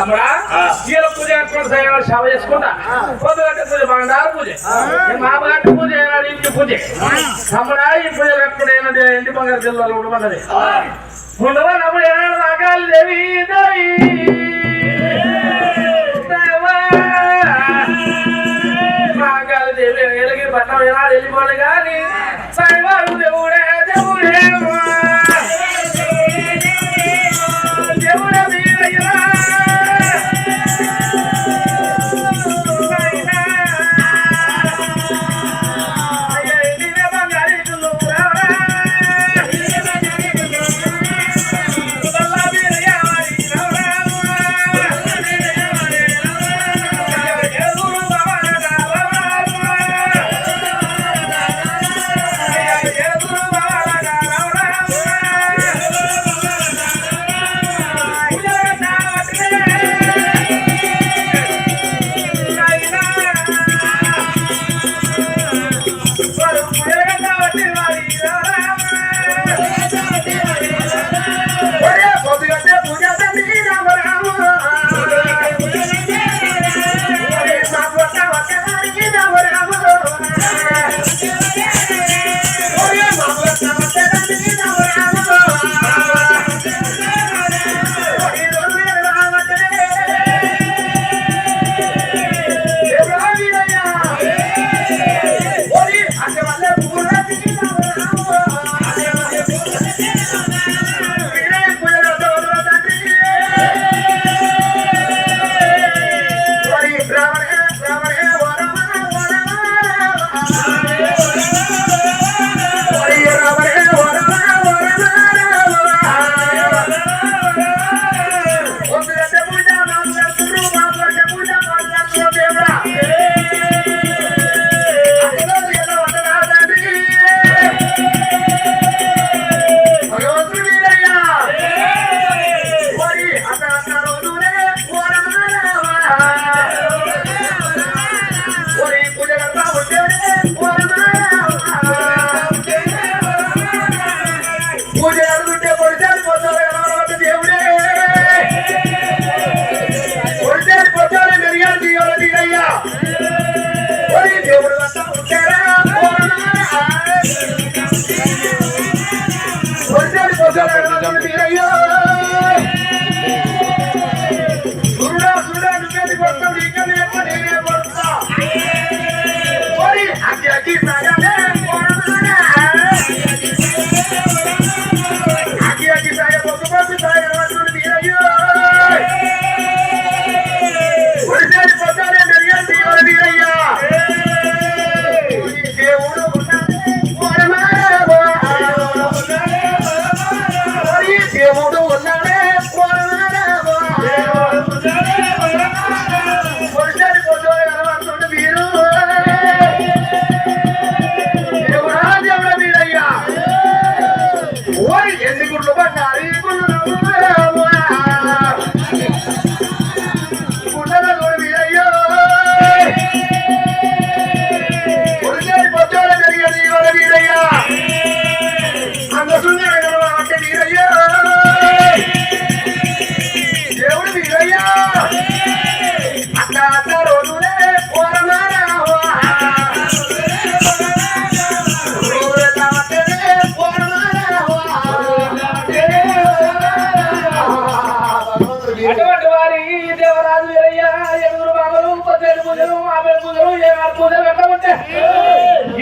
తమ్ముడా జీల పూజ చేయాలి సేవ చేసుకుంటా. పొద్దుగట్ట పూజ బండార పూజ. మామగట్ట పూజ ఇంటి పూజ. తమ్ముడా ఈ పూజ కట్టుకుంటే ఏంటంటే బంగారు జిల్లాలో ఉండమన్నది ఉండవా నమ్ముడు ఏనాడు దేవి దేవి. రాగాలి దేవి ఎలిగి పట్టణం ఏనాడు వెళ్ళిపోలేగా ಆಮೇಲೆ ಕೂದಲು ಏನಾರು ಕೂದಲ ಬೇಕಾಗುತ್ತೆ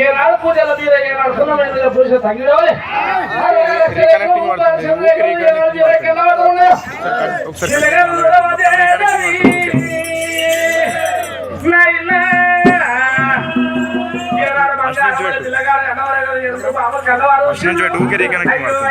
ಏನಾರು ಕೂದಲ ದೀರ ಏನಾರು ಸುಮ್ಮನೆ ಪುರುಷ ತಗಿಡೋ ఊకే రీకనెక్ట్ ಮಾಡ್ತೀನಿ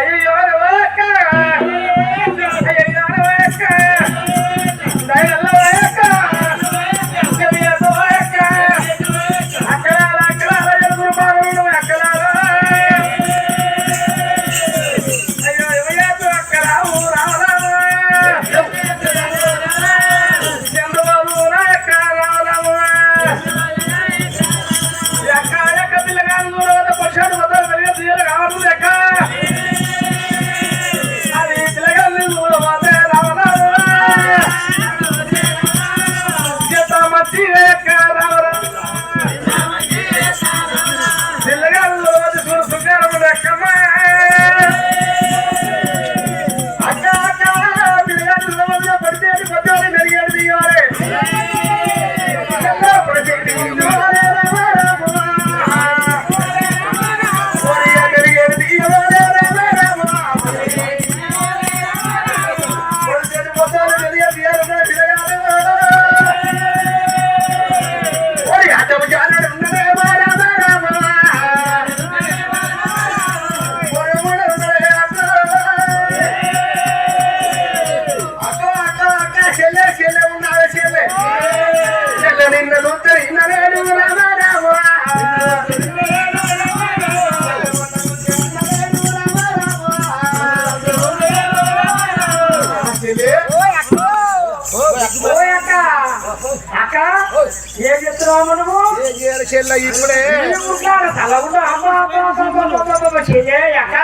అమ్మ చెయ్యే అక్క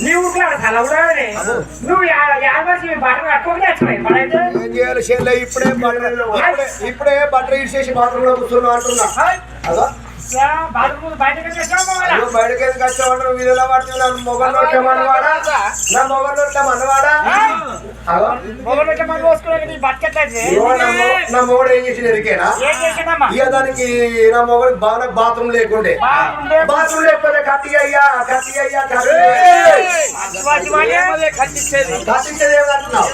నీ ఊరుకాడ తలగుడా నువ్వు యాభై బట్టలు చెల్ల ఇప్పుడే ఇప్పుడే ఇప్పుడే బట్టలు ఇచ్చేసి బాత్రూమ్లో కూర్చున్నా అంటున్నా అదో బాత్రూమ్ బయటకు వచ్చేసాము అయ్యో బయటకి ఎందుకు వచ్చావంటారు వీధిలో మొగలు వచ్చామన్నవాడా నా మొగలు అదో మొగలు పోసుకునే నీ మొగడు ఏం చేసిన ఎరికేనా? ఇక దానికి నా మొగడు బాగా బాత్రూమ్ లేకుండే. బాత్రూమ్ లేకపోతే కత్తి అయ్యా కత్తి అయ్యా కత్తి శివాజీ వాడే కత్తించేది ఏమంటున్నావు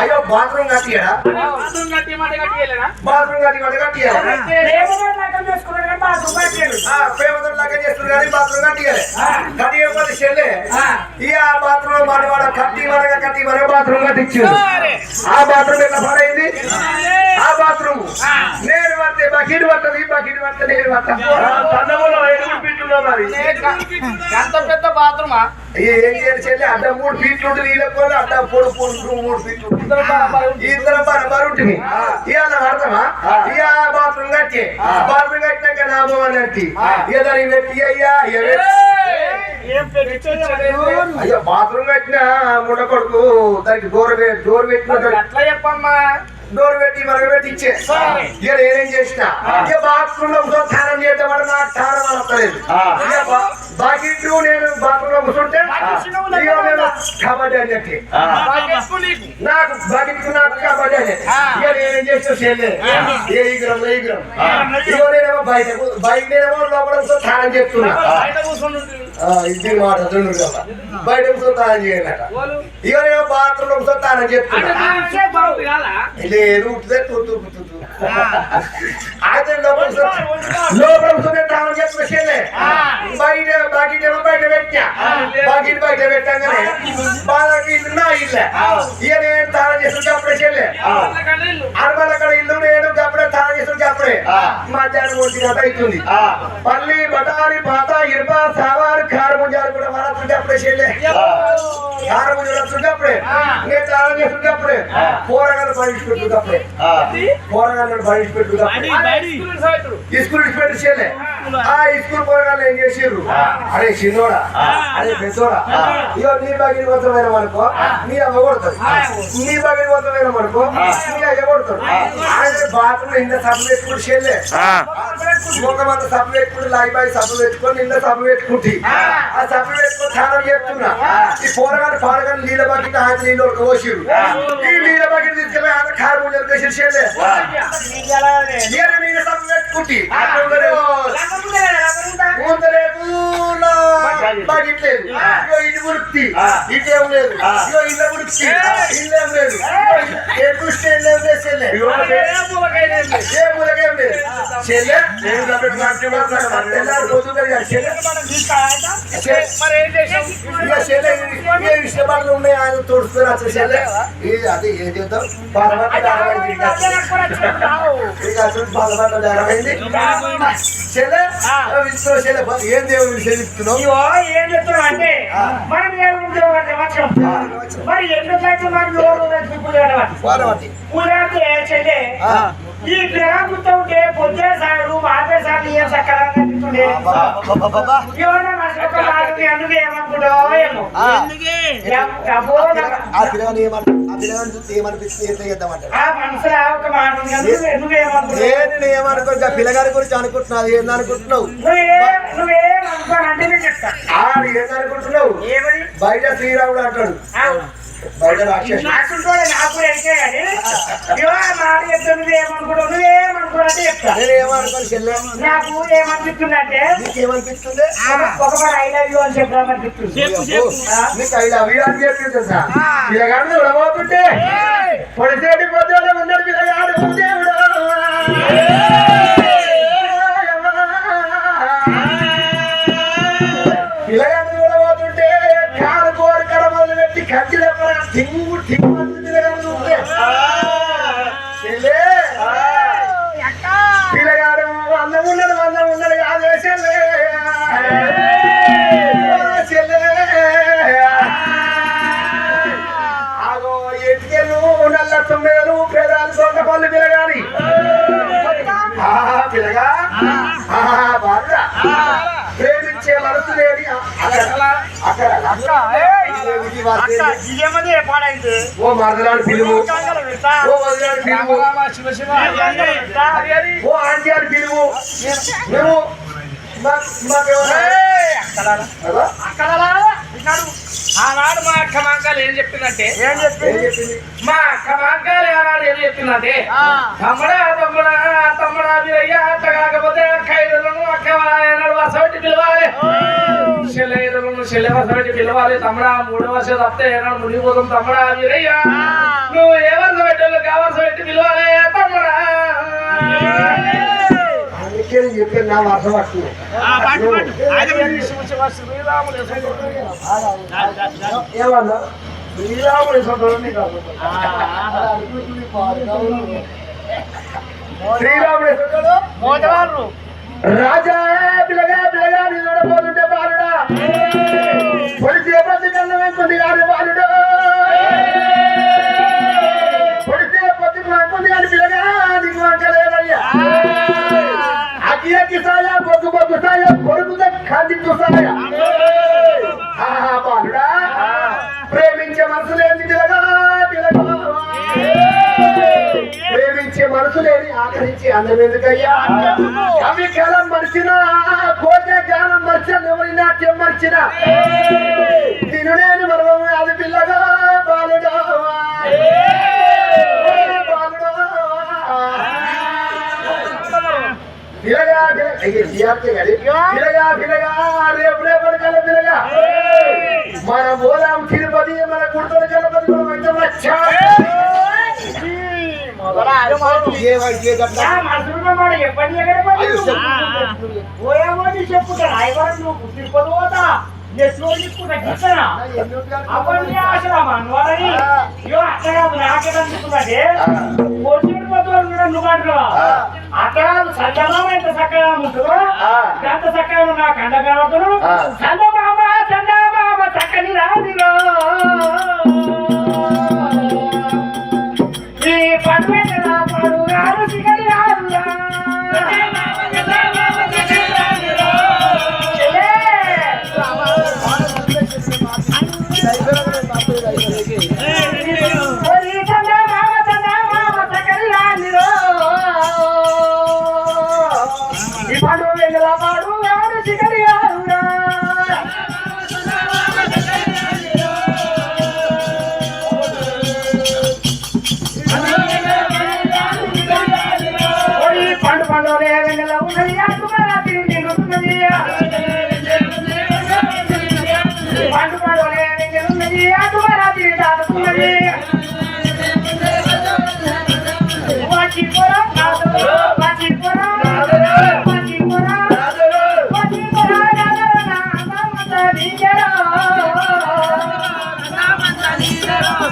అయ్యో బాత్రూమ్ కట్టియడా బాత్రూమ్ కట్టి మాట కట్టియలేనా బాత్రూమ్ కట్టి కట్టి కట్టియాలి బాత్రూమ్ కట్టియడు ప్రేమతో లాగా చేస్తున్నారు కానీ బాత్రూమ్ కట్టియాలి కట్టియకపోతే చెల్లె ఆ. ఇక ఆ బాత్రూమ్ మనవాడ కట్టి మనగా కట్టి మన బాత్రూమ్ కట్టించారు ఆ బాత్రూమ్ ఎట్లా పాడైంది? ఆ. బాత్రూమ్ నేను పడితే బకెట్ పడుతుంది బకెట్ పడితే నేను పడతా. పన్నములో ఎదురు పిట్టులో మరి. ఎంత పెద్ద బాత్రూమా? ఏం చేయాలి చెల్లి? అడ్డ మూడు ఫీట్లు ఉంటుంది వీళ్ళ కూడా అడ్డ పొడు పొడు మూడు ఫీట్లు ఇద్దరు బరబరు ఉంటుంది ఇవాళ అర్థమా ఇక బాత్రూమ్ కట్టి. బాత్రూమ్ కట్టినాక లాభం అన్నట్టు ఇక దానికి పెట్టి అయ్యా అయ్యో బాత్రూమ్ కట్టిన ముడ కొడుకు దానికి డోర్ డోర్ పెట్టిన అట్లా చెప్పమ్మా. డోర్ పెట్టి మనకు పెట్టి ఇచ్చే. ఇక నేనేం చేసిన? ఇక బాత్రూమ్లో కూర్చొని స్నానం చేద్దాం వాడు నాకు స్నానం బా- బాకెట్ నేను బాత్రూమ్లో కూర్చుంటే కబడ్డీ అని చెప్పి నాకు. బకెట్ నాకు కబడ్డీ అని ఇక నేనేం చేసిన ఏ ఈగురం ఏ ఈగురం ఇక నేనేమో బయట బయట నేనేమో లోపల కూర్చొని స్నానం ఆ, ఇది మాట బయట కూర్చొని స్నానం చేయాలట ఇక నేను బాత్రూమ్లో కూర్చొని స్నానం చేస్తున్నా. ఉట్టిదే తుట్టు తుట్టు అయితే లోపల కూర్చొని స్నానం చేస్తున్న చెల్లె బయట బాకెట్ ఏమో బయట పెట్టా బాకెట్ బయట పెట్టగానే బాగా ఇల్లు నా ఇల్లే. ఇక నేను అప్పుడే చెల్లె. అరవల అక్కడ ఇల్లు నేను అప్పుడే స్నానం చేస్తుంటే అప్పుడే మధ్యాహ్నం ఒంటి గంట అవుతుంది. పల్లి బటారి పాత ఇరప సావారు కారముంజారు కూడా వరస్తుంటే అప్పుడే చెల్లె. కారముంజారు అప్పుడే నేను స్నానం చేస్తుంటే అప్పుడే. కూరగాయలు బయట పెట్టుకుంటే అప్పుడే. కూరగాయలు బయట పెట్టుకుంటే అప్పుడే స్కూల్ పెట్టి చేయలే ఆ. స్కూల్ పోరగాళ్ళు ఏం చేసిర్రు? అరే చిన్నోడా. అరే పెద్దోడా. ఇగో నీ బగిరి కోసం అనుకో నీ అమ్మ కొడుతుంది. నీ బగిరి కోసం అనుకో నీ అయ్య కొడుతుంది ఆయన బాత్రూమ్ ఇంత సబ్బు పెట్టుకుని చేయలే ముఖమంత సబ్బు పెట్టుకుని లాగి బాయి సబ్బు పెట్టుకొని నిన్న సబ్బు పెట్టుకుంటి. ఆ. సబ్బు పెట్టుకొని స్నానం చేస్తున్నా. ఈ పోరగాడు పాడగాడు నీళ్ళ ఆయన నీళ్ళు పోసిరు ఈ నీళ్ళ బకెట్ తీసుకెళ్ళి ఆయన కారు చేసి చేయలే పెట్టుకుంటి బకెట్ లేదు ఇది వృత్తి. ఇదేం లేదు. ఇగో ఇళ్ళ వృత్తి. ఇల్లేం లేదు. ఏ. దృష్టి ఏం లేదు చెల్లె. ఏ మూలకేం లేదు. చెల్లె నేను తెల్లారి చెల్లె. ఏం చేసావు ఇక చెల్లె ఏ ఇష్టపడలు ఉన్నాయి ఆయన తోడుకొని వచ్చే చెల్లె. ఇది అది ఏం చేద్దాం? బాధపడ్డ ఇక అసలు బాధపడ్డ అరవైంది చెల్లె ఇస్తున్న చెల్లె? ఏం దేవుడు చెల్లిస్తున్నావు ఏం చెప్తున్నావు అంటే మనం మరి ఎందుకైతే మరి లోరు వచ్చి పూజ కట్టవచ్చు పార్వతి పూజ అంటే చెల్లె ఈ గ్రహం గుర్తు ఉంటే మాపే సార్లు ఏం అందుకు ఏమనుకుంటావో ఏమో? ఏం- చూస్తే ఏమనిపిస్తుంది? ఎట్లా నేను ఏమనుకో పిల్లగారి గురించి అనుకుంటున్నావు. ఏంది అనుకుంటున్నావు? ఏందనుకుంటున్నావు బయట శ్రీరాముడు అంటాడు. నాకు ఏమనిపిస్తుందంటే నీకేమనిపిస్తుంది? ఒకసారి ఐ లవ్ యూ అని చెప్పాలనిపిస్తుంది నీకు ఐదు అభియాన్ చెప్పింది సార్ పిల్లగాడు ఉడబోతుంటే పొడిసేటి పొద్దున ఉన్నాడు పిల్లగాడు ప్రేమించే ఓ మరదలాడు పిలువు ఓ వదిలాడు పిలువు ఓ ఆంటీ పిలువు నువ్వు అక్కడ అక్కడ విన్నాడు. ఆనాడు మా అక్క మాంకాలు ఏం చెప్పిందంటే? ఏం చెప్పింది? మా అక్క మాంకాలు ఆనాడు ఏం చెప్పిందంటే. తమ్ముడా తమ్ముడా తమ్ముడా మీరయ్యా అత్త కాకపోతే అక్క ఐదులను అక్క ఏనాడు వసవటి పిలవాలి. చెల్లె ఐదులను చెల్లె వసవటి పిలవాలి. తమ్ముడా మూడో వర్ష తప్పితే ఏనాడు మునిగిపోతాం. తమ్ముడా మీరయ్యా నువ్వు ఏ వరుస పెట్టాలి కా వరుస పెట్టి పిలవాలి. తమ్ముడా వర్షం ఏమన్నా? శ్రీరాముడి రాజా పిల్లగా పిల్లగా నీ చూడబోతుంటే బాలుడా పొడిచే ప్రతి కన్నం బాలుడు పొద్దు పొద్దు సాయ కొడుకుతే ఖండితు సాయ ఆహా బాలుడా. ప్రేమించే మనసు లేని ప్రేమించే మనసు లేని ఆకరించే అందం ఎందుకయ్యా? కవి కాలం మర్చిన కోటే జ్ఞానం మర్చిన ఎవరి నాట్యం మర్చిన. తిను నేను మరవము అది పిల్లగా. పిల్ల- అయ్యో, విద్యార్థి గారి. పిల్లగా పిల్లగా రేపు రేపటి కల పిల్లగా మన పోదాం తిరుపతి మన గుడితోడు గణపతి మనం అయితే వచ్చా పోయామని చెప్పుతా ఐవరం నువ్వు తిరుపతి పోతా ఎట్లో తీసుకుంటా గిట్టనా అవన్నీ ఆశ్రమ అనువారని ఇగో అట్లా కాదు నాకేం అనిపిస్తుందంటే కొట్టుడు పోతాడు కూడా నువ్వు అంటున్నావా అట్లా కాదు సందమామ ఎంత చక్కగా ఉంటుందో? ఎంత చక్కగా నా కండ కనబడుతును ఆ. సందమామ చందమామ చక్కని రాదిలో ఈ పండుగ నా పడుగారు సిగరి రాదురా ఓరి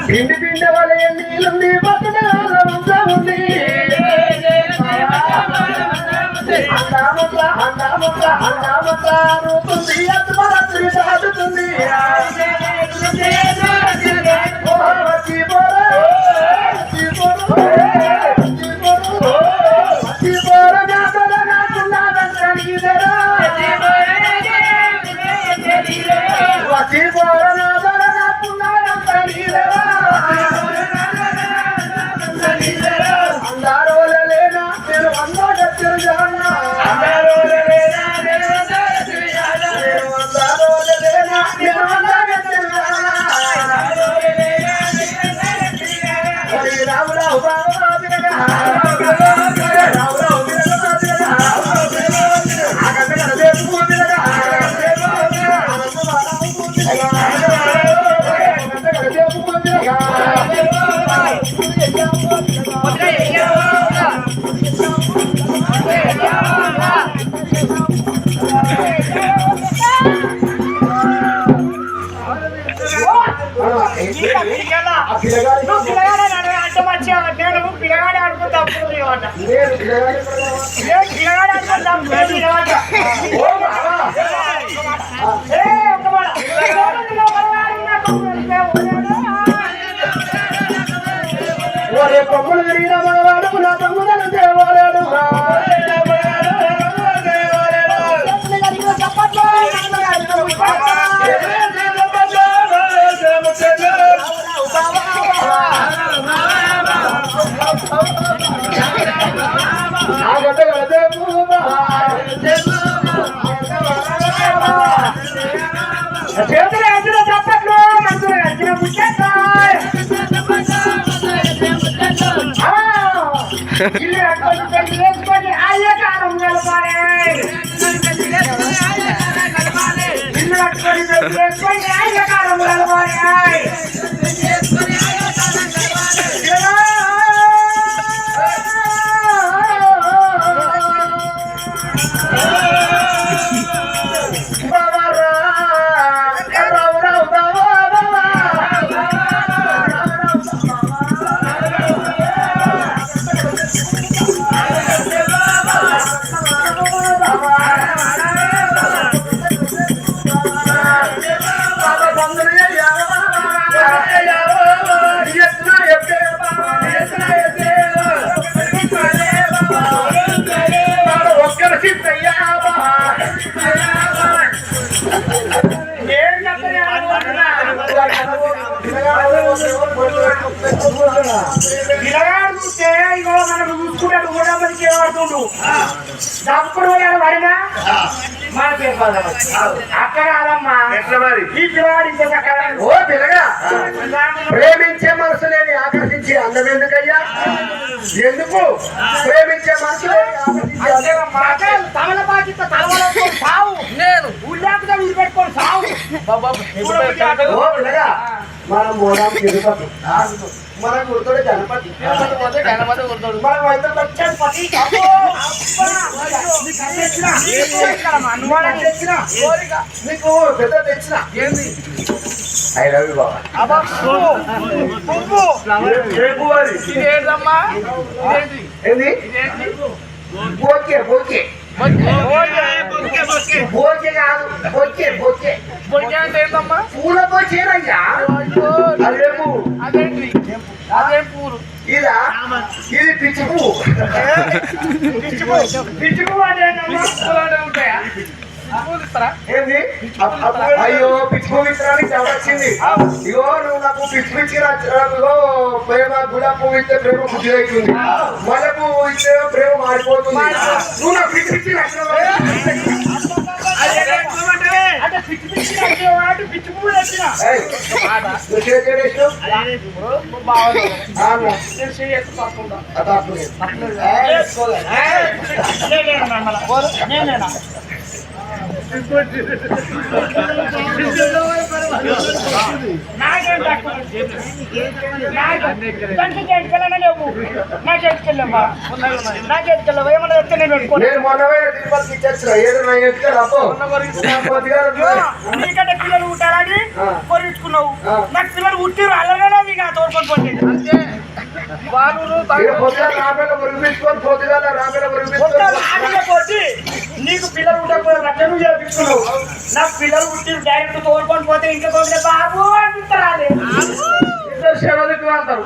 పిండి పిండి నువ్వు పిల్లగాడే నన్ను అడ్డం వచ్చావు? నేను పిల్లగాడే అప్పుడు లేవట నేను పిల్లగాడి ఆడుకుంటా అప్పుడు లేవట ఏ ఒక్క మాట ఒరే చేతులు ఎదురు తప్పట్లు మందులు ఎదురు ముచ్చేస్తాయి ఇల్లు అటువంటి వేసుకొని అయ్యకాలం గడపాలి ఇల్లు అటువంటి వేసుకొని పోయాడు పడినా మన పేరు అక్కడ కాదమ్మా ఎట్లా మరి? ఈ చక్కగా ఓ పిల్లగా. ప్రేమించే మనసు లేని ఆకర్షించే అందం ఎందుకయ్యా? ఎందుకు? ప్రేమించే మనసు లేని ఆకర్షించే అందం. తమల బాధ్యత తలవలో సావు. నేను. ఉల్లాకుగా విడిపెట్టుకొని సావు. ఓ పిల్లగా. మనం పోదాం తిరుపతి మనం గుర్తుడే గణపతి మనం అయితే వచ్చాం పతి అనుమానం తెచ్చిన నీకు పెద్ద తెచ్చిన? ఐ లవ్ యూ బాబా ఏంది? బోకే బోకే బోకే కాదు బోకే బోకే పూల బోకేరయ్యా అదేమో ఇదా ఇది పిచ్చి పువ్వు పిచ్చి పువ్వు అంటే ఏంది? అయ్యో పిచ్చి పువ్వు ఇత్తడానికి డబ్బు వచ్చింది ఇగో నువ్వు నాకు పిచ్చి పిచ్చి ఇగో ప్రేమ గులాబీ పువ్వు ఇస్తే ప్రేమ బుద్ధి అవుతుంది. మల్లె పువ్వు ఇస్తే ప్రేమ మారిపోతుంది. నువ్వు నాకు పిచ్చి పిచ్చి అంటే పిచ్చి పిచ్చి అంటే దానికి చేతికెళ్ళనే లేవు నా చేతికెళ్ళమ్మా నా చేతికెళ్ళవా ఏమన్నా చెప్తే నేను నా నీకంటే పిల్లలు పుట్టారని ఆ. కొరించుకున్నావు. నాకు పిల్లలు పుట్టిరు అల్లనే ఇక తోడుకొని పోటీ నీకు పిల్లలు ఉండకపోతే చేపించుకున్నావు నాకు పిల్లలు పుట్టిరు డైరెక్ట్ తోడుకొని పోతే ఇంకా బాబు. అంటారు. ఇద్దరు శరోదికి వాళ్తారు.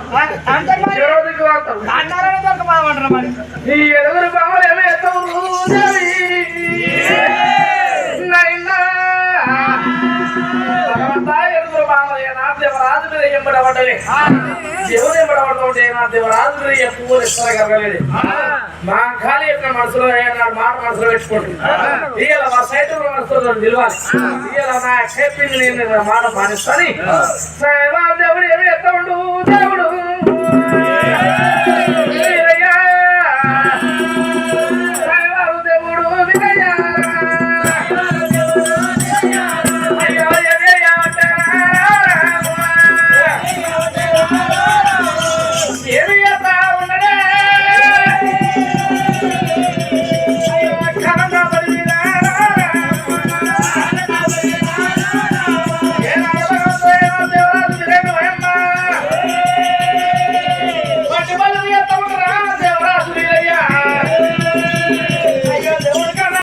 అంతే మరి. శరోదికి వాళ్తారు. అన్నారనే దొరకమంటారు మరి? నీ ఎదురు ఎత్తవు దేవుడు ఎంబడబడుతుంటే నా దేవరాజు ఎక్కువ ఇస్తారు కలగలేదు మా ఖాళీ యొక్క మనసులో మాట మనసులో పెట్టుకుంటుంది ఇవాళ మా సైట్ మనసులో నిలవాలి. ఇవాళ నా చెప్పింది నేను మాట మానేస్తాను.